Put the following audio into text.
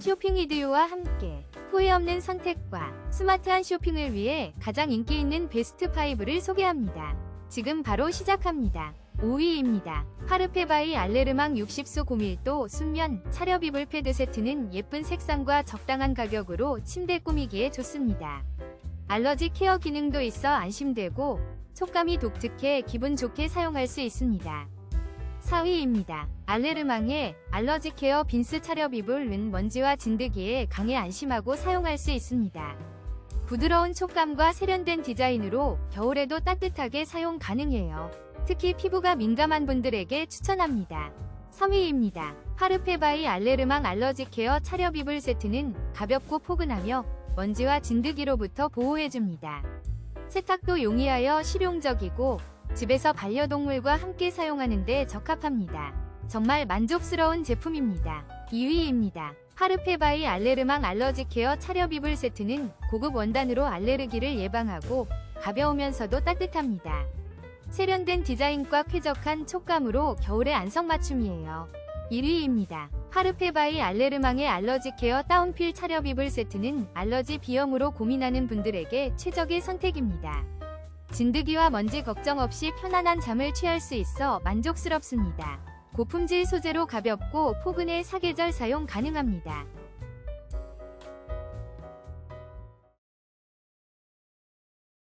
쇼핑 이디오와 함께 후회 없는 선택과 스마트한 쇼핑을 위해 가장 인기 있는 베스트 5를 소개합니다. 지금 바로 시작합니다. 5위입니다. 파르페바이 알레르망 60소 고밀도 순면 차렵 이불 패드 세트는 예쁜 색상과 적당한 가격으로 침대 꾸미기에 좋습니다. 알러지 케어 기능도 있어 안심되고 촉감이 독특해 기분 좋게 사용할 수 있습니다. 4위입니다. 알레르망의 알러지 케어 빈스 이불은 먼지와 진드기에 강해 안심하고 사용할 수 있습니다. 부드러운 촉감과 세련된 디자인으로 겨울에도 따뜻하게 사용 가능해요. 특히 피부가 민감한 분들에게 추천합니다. 3위입니다. 파르페바이 알레르망 알러지 케어 이불 세트는 가볍고 포근하며 먼지와 진드기로부터 보호해줍니다. 세탁도 용이하여 실용적이고 집에서 반려동물과 함께 사용하는데 적합합니다. 정말 만족스러운 제품입니다. 2위입니다. 파르페바이 알레르망 알러지 케어 차렵 이불 세트는 고급 원단으로 알레르기를 예방하고 가벼우면서도 따뜻합니다. 세련된 디자인과 쾌적한 촉감으로 겨울의 안성맞춤이에요. 1위입니다. 파르페바이 알레르망의 알러지 케어 다운필 차렵 이불 세트는 알러지 비염으로 고민하는 분들에게 최적의 선택입니다. 진드기와 먼지 걱정 없이 편안한 잠을 취할 수 있어 만족스럽습니다. 고품질 소재로 가볍고 포근해 사계절 사용 가능합니다.